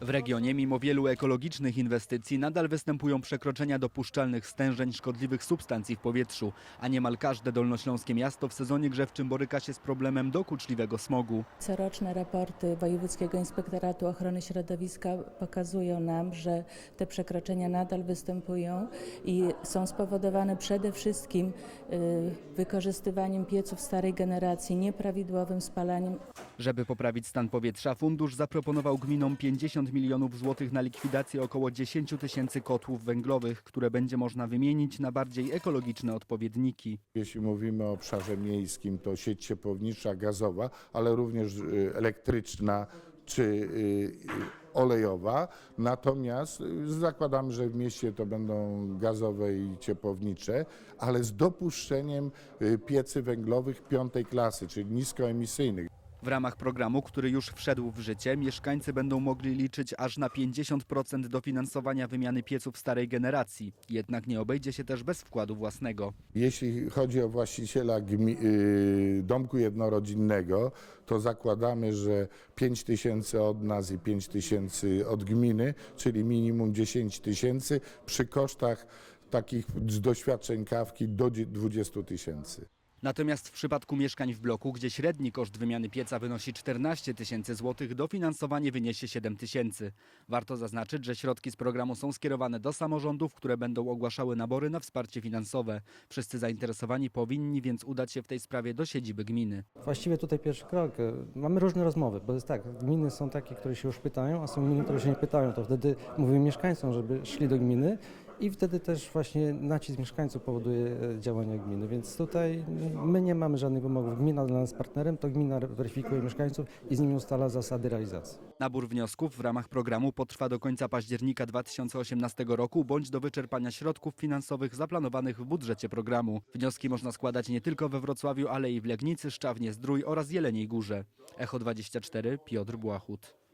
W regionie, mimo wielu ekologicznych inwestycji, nadal występują przekroczenia dopuszczalnych stężeń szkodliwych substancji w powietrzu, a niemal każde dolnośląskie miasto w sezonie grzewczym boryka się z problemem dokuczliwego smogu. Coroczne raporty Wojewódzkiego Inspektoratu Ochrony Środowiska pokazują nam, że te przekroczenia nadal występują i są spowodowane przede wszystkim y, wykorzystywaniem pieców starej generacji, nieprawidłowym spalaniem Żeby poprawić stan powietrza, fundusz zaproponował gminom 50 milionów złotych na likwidację około 10 tysięcy kotłów węglowych, które będzie można wymienić na bardziej ekologiczne odpowiedniki. Jeśli mówimy o obszarze miejskim, to sieć ciepłownicza, gazowa, ale również y, elektryczna czy y, olejowa. Natomiast y, zakładamy, że w mieście to będą gazowe i ciepłownicze, ale z dopuszczeniem piecy węglowych piątej klasy, czyli niskoemisyjnych. W ramach programu, który już wszedł w życie, mieszkańcy będą mogli liczyć aż na 50% dofinansowania wymiany pieców starej generacji. Jednak nie obejdzie się też bez wkładu własnego. Jeśli chodzi o właściciela y, domku jednorodzinnego, to zakładamy, że 5 tysięcy od nas i 5 tysięcy od gminy, czyli minimum 10 tysięcy przy kosztach takich z doświadczeń kawki do 20 tysięcy. Natomiast w przypadku mieszkań w bloku, gdzie średni koszt wymiany pieca wynosi 14 tysięcy złotych, dofinansowanie wyniesie 7 tysięcy. Warto zaznaczyć, że środki z programu są skierowane do samorządów, które będą ogłaszały nabory na wsparcie finansowe. Wszyscy zainteresowani powinni więc udać się w tej sprawie do siedziby gminy. Właściwie tutaj pierwszy krok. e, Mamy różne rozmowy, bo jest tak, gminy są takie, które się już pytają, a są gminy, które się nie pytają. To wtedy mówimy mieszkańcom, żeby szli do gminy i wtedy też właśnie nacisk mieszkańców powoduje e, działania gminy. Więc tutaj my nie mamy żadnych wymogów. Gmina dla nas partnerem, to gmina weryfikuje mieszkańców i z nimi ustala zasady realizacji. Nabór wniosków w ramach programu potrwa do końca października 2018 roku bądź do wyczerpania środków finansowych zaplanowanych w budżecie programu. Wnioski można składać nie tylko we Wrocławiu, ale i w Legnicy, Szczawnie, Zdrój oraz Jeleniej Górze. Echo 24, Piotr Błachut.